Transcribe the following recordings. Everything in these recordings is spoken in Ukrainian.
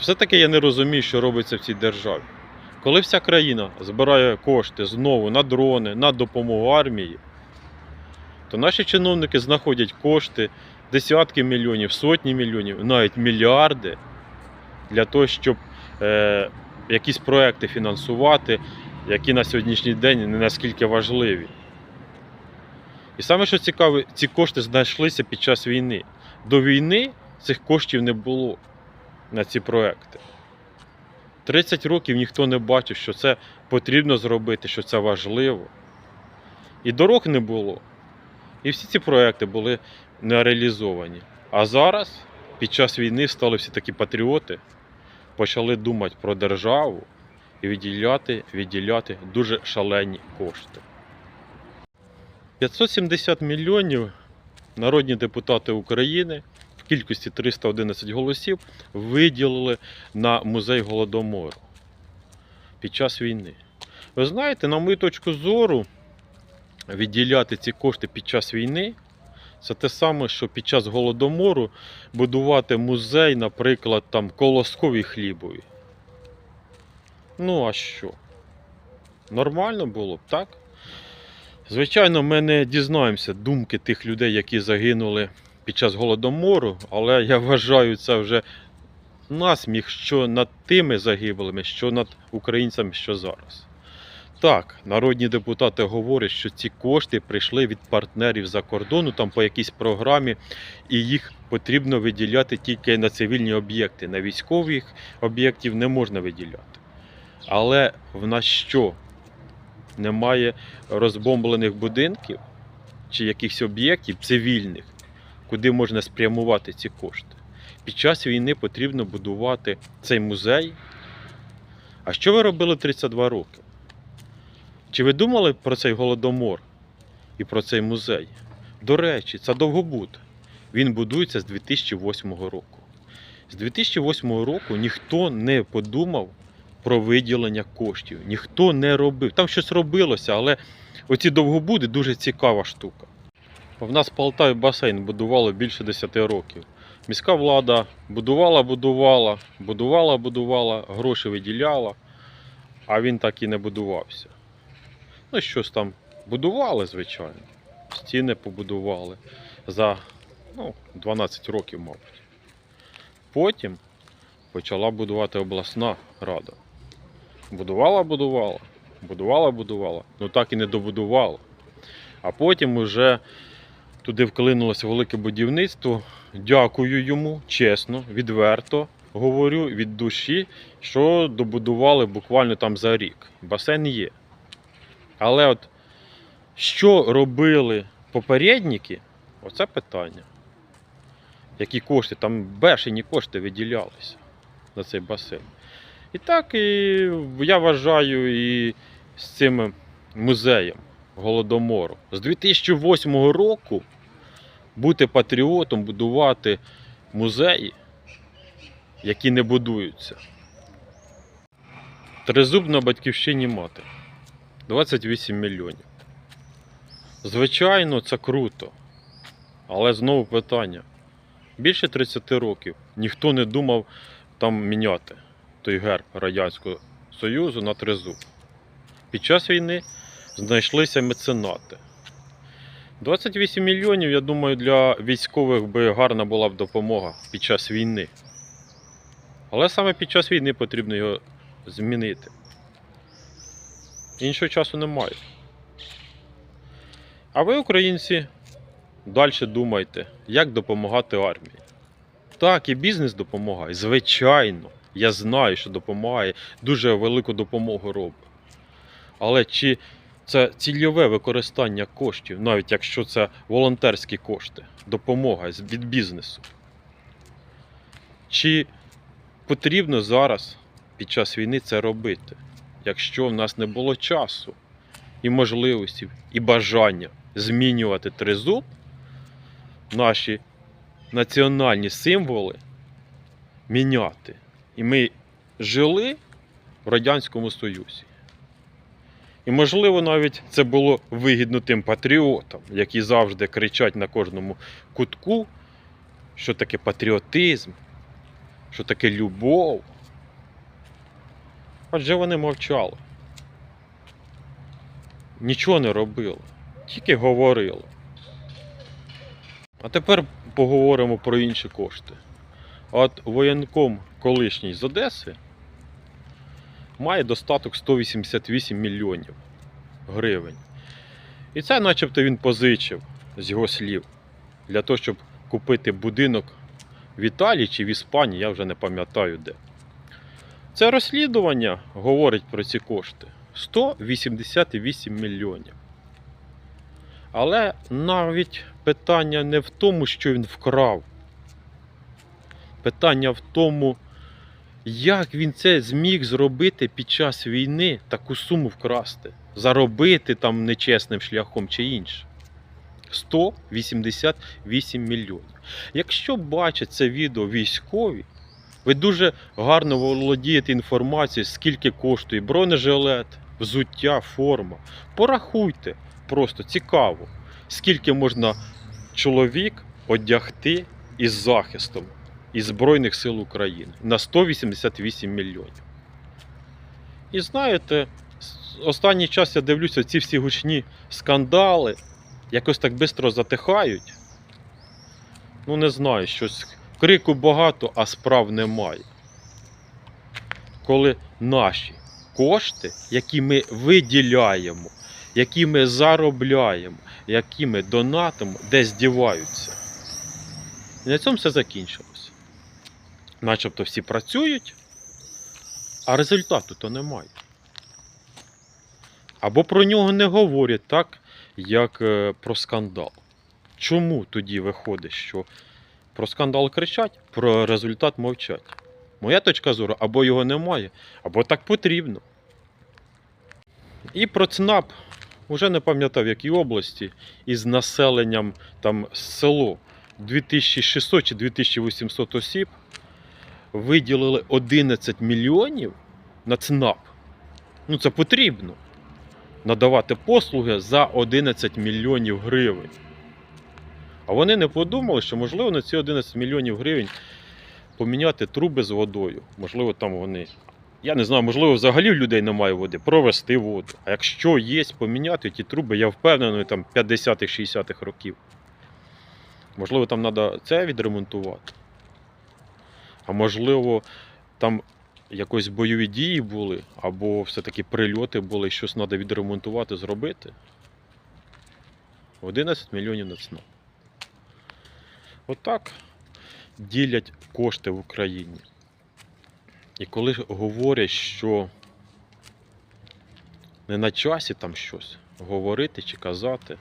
Все-таки я не розумію, що робиться в цій державі. Коли вся країна збирає кошти знову на дрони, на допомогу армії, то наші чиновники знаходять кошти, десятки мільйонів, сотні мільйонів, навіть мільярди для того, щоб е, якісь проекти фінансувати, які на сьогоднішній день не наскільки важливі. І саме що цікаве, ці кошти знайшлися під час війни. До війни цих коштів не було на ці проекти. 30 років ніхто не бачив, що це потрібно зробити, що це важливо. І дорог не було. І всі ці проекти були не реалізовані. А зараз, під час війни, стали всі такі патріоти, почали думати про державу і виділяти, виділяти дуже шалені кошти. 570 мільйонів народні депутати України кількості 311 голосів виділили на музей Голодомору під час війни. Ви знаєте, на мою точку зору, відділяти ці кошти під час війни це те саме, що під час Голодомору будувати музей, наприклад, там колоскові хлібові. Ну, а що? Нормально було б, так? Звичайно, ми не дізнаємося думки тих людей, які загинули під час голодомору, але я вважаю це вже насміх, що над тими загиблими, що над українцями, що зараз. Так, народні депутати говорять, що ці кошти прийшли від партнерів за кордону, там по якійсь програмі, і їх потрібно виділяти тільки на цивільні об'єкти. На військових об'єктів не можна виділяти. Але в нас що? Немає розбомблених будинків чи якихось об'єктів цивільних, куди можна спрямувати ці кошти. Під час війни потрібно будувати цей музей. А що ви робили 32 роки? Чи ви думали про цей голодомор і про цей музей? До речі, це довгобуд. Він будується з 2008 року. З 2008 року ніхто не подумав про виділення коштів. Ніхто не робив. Там щось робилося, але оці довгобуди дуже цікава штука. В нас в Полтаві басейн будували більше 10 років. Міська влада будувала, будувала, будувала, будувала, гроші виділяла, а він так і не будувався. Ну, щось там будували, звичайно. Стіни побудували за ну, 12 років, мабуть. Потім почала будувати обласна рада. Будувала, будувала, будувала, будувала, ну так і не добудувала. А потім уже туди вклинулося велике будівництво. Дякую йому, чесно, відверто говорю від душі, що добудували буквально там за рік. Басейн є. Але от що робили попередники, оце питання. Які кошти, там бешені кошти виділялися на цей басейн. І так і я вважаю і з цим музеєм Голодомору. З 2008 року бути патріотом, будувати музеї, які не будуються. Тризуб на батьківщині мати. 28 мільйонів. Звичайно, це круто. Але знову питання. Більше 30 років ніхто не думав там міняти той герб Радянського Союзу на тризуб. Під час війни знайшлися меценати. 28 мільйонів, я думаю, для військових би гарна була б допомога під час війни. Але саме під час війни потрібно його змінити. Іншого часу немає. А ви, українці, далі думайте, як допомагати армії. Так, і бізнес допомагає, звичайно. Я знаю, що допомагає, дуже велику допомогу робить. Але чи це цільове використання коштів, навіть якщо це волонтерські кошти, допомога від бізнесу? Чи потрібно зараз під час війни це робити, якщо в нас не було часу і можливості, і бажання змінювати тризуб, наші національні символи міняти? І ми жили в Радянському Союзі. І, можливо, навіть це було вигідно тим патріотам, які завжди кричать на кожному кутку, що таке патріотизм, що таке любов. Адже вони мовчали. Нічого не робили, тільки говорили. А тепер поговоримо про інші кошти. От воєнком колишній з Одеси має достаток 188 мільйонів гривень. І це начебто він позичив з його слів для того, щоб купити будинок в Італії чи в Іспанії, я вже не пам'ятаю де. Це розслідування говорить про ці кошти 188 мільйонів. Але навіть питання не в тому, що він вкрав. Питання в тому, як він це зміг зробити під час війни, таку суму вкрасти, заробити там нечесним шляхом чи інше. 188 мільйонів. Якщо бачать це відео військові, ви дуже гарно володієте інформацією, скільки коштує бронежилет, взуття, форма. Порахуйте, просто цікаво, скільки можна чоловік одягти із захистом із Збройних сил України на 188 мільйонів. І знаєте, останній час я дивлюся, ці всі гучні скандали якось так швидко затихають. Ну, не знаю, щось крику багато, а справ немає. Коли наші кошти, які ми виділяємо, які ми заробляємо, які ми донатимо, десь діваються. І на цьому все закінчилось. Начебто всі працюють, а результату то немає. Або про нього не говорять так, як е, про скандал. Чому тоді виходить, що про скандал кричать, про результат мовчать? Моя точка зору, або його немає, або так потрібно. І про ЦНАП вже не пам'ятав, в якій області, із населенням там село 2600 чи 2800 осіб виділили 11 мільйонів на ЦНАП. Ну це потрібно. Надавати послуги за 11 мільйонів гривень. А вони не подумали, що можливо на ці 11 мільйонів гривень поміняти труби з водою. Можливо, там вони. Я не знаю, можливо, взагалі в людей немає води, провести воду. А якщо є, поміняти ті труби, я впевнений, там 50-х, 60-х років. Можливо, там треба це відремонтувати. А можливо, там якось бойові дії були, або все-таки прильоти були, щось треба відремонтувати, зробити. 11 мільйонів на ЦНАП. Отак ділять кошти в Україні. І коли говорять, що не на часі там щось говорити чи казати,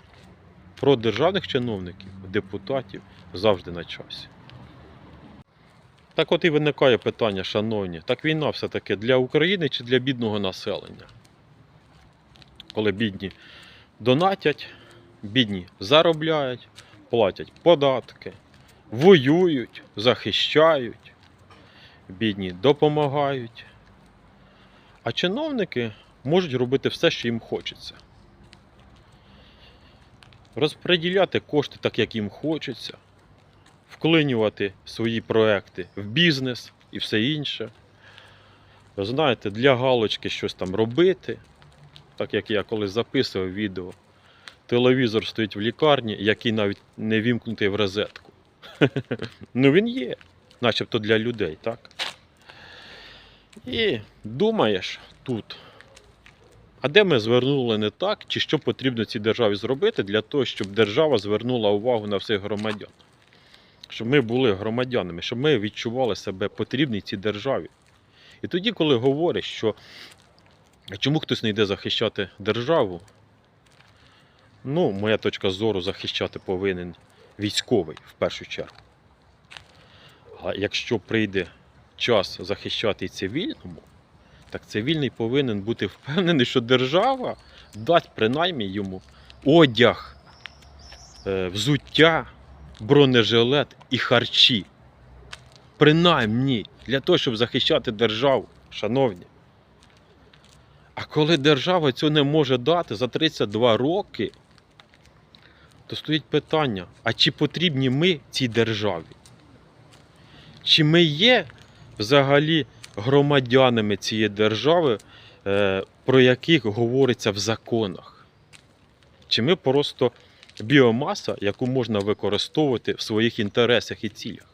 про державних чиновників, депутатів завжди на часі. Так от і виникає питання, шановні, так війна все-таки для України чи для бідного населення? Коли бідні донатять, бідні заробляють, платять податки, воюють, захищають, бідні допомагають. А чиновники можуть робити все, що їм хочеться. Розподіляти кошти так, як їм хочеться, вклинювати свої проекти в бізнес і все інше. Ви знаєте, для галочки щось там робити. Так як я колись записував відео, телевізор стоїть в лікарні, який навіть не вімкнутий в розетку. Ну він є, начебто для людей, так? І думаєш тут, а де ми звернули не так, чи що потрібно цій державі зробити для того, щоб держава звернула увагу на всіх громадян? Щоб ми були громадянами, щоб ми відчували себе потрібні цій державі. І тоді, коли говорять, що чому хтось не йде захищати державу, ну, моя точка зору, захищати повинен військовий в першу чергу. А якщо прийде час захищати цивільному, так цивільний повинен бути впевнений, що держава дасть принаймні йому одяг, е, взуття, бронежилет і харчі. Принаймні для того, щоб захищати державу, шановні. А коли держава цього не може дати за 32 роки, то стоїть питання: а чи потрібні ми цій державі? Чи ми є взагалі громадянами цієї держави, е, про яких говориться в законах? Чи ми просто біомаса, яку можна використовувати в своїх інтересах і цілях?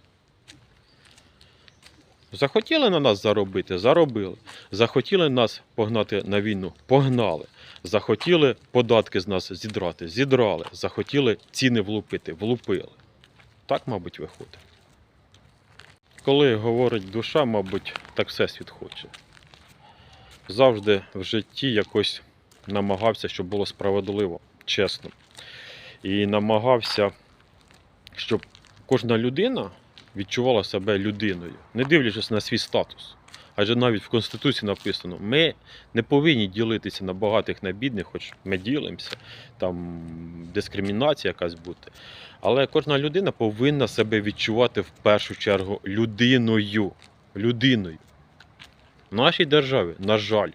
Захотіли на нас заробити, заробили. Захотіли нас погнати на війну, погнали. Захотіли податки з нас зідрати, зідрали. Захотіли ціни влупити, влупили. Так, мабуть, виходить. Коли говорить душа, мабуть, так всесвіт хоче. Завжди в житті якось намагався, щоб було справедливо, чесно. І намагався, щоб кожна людина відчувала себе людиною, не дивлячись на свій статус. Адже навіть в Конституції написано, ми не повинні ділитися на багатих на бідних, хоч ми ділимося, там дискримінація якась бути. Але кожна людина повинна себе відчувати в першу чергу людиною. Людиною. В нашій державі, на жаль,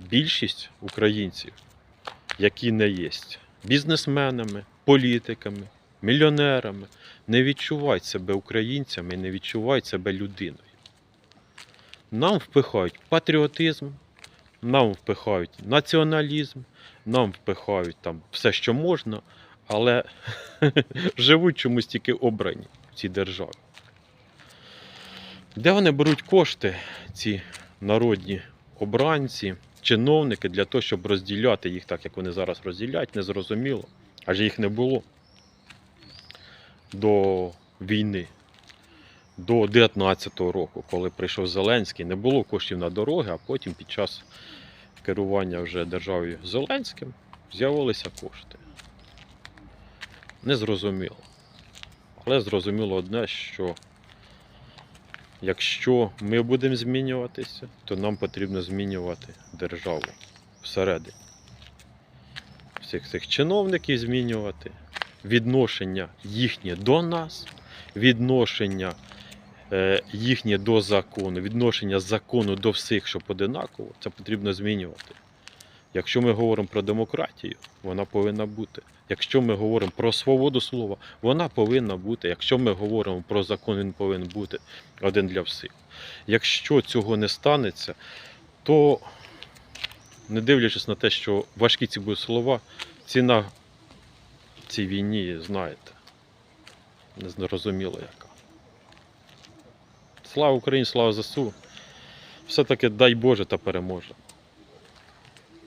більшість українців, які не є бізнесменами, політиками, мільйонерами, не відчувають себе українцями не відчувають себе людиною. Нам впихають патріотизм, нам впихають націоналізм, нам впихають там все, що можна, але живуть чомусь тільки обрані в цій державі. Де вони беруть кошти, ці народні обранці, чиновники, для того, щоб розділяти їх так, як вони зараз розділяють, незрозуміло. Адже їх не було до війни, до 19-го року, коли прийшов Зеленський, не було коштів на дороги, а потім під час керування вже державою Зеленським з'явилися кошти. Незрозуміло. Але зрозуміло одне, що якщо ми будемо змінюватися, то нам потрібно змінювати державу всередині. Всіх цих чиновників змінювати, відношення їхнє до нас, відношення е, їхнє до закону, відношення закону до всіх, щоб одинаково, це потрібно змінювати. Якщо ми говоримо про демократію, вона повинна бути. Якщо ми говоримо про свободу слова, вона повинна бути. Якщо ми говоримо про закон, він повинен бути один для всіх. Якщо цього не станеться, то не дивлячись на те, що важкі ці будуть слова, ціна цій війні, знаєте, незрозуміло яка. Слава Україні, слава ЗСУ. Все-таки дай Боже та переможе.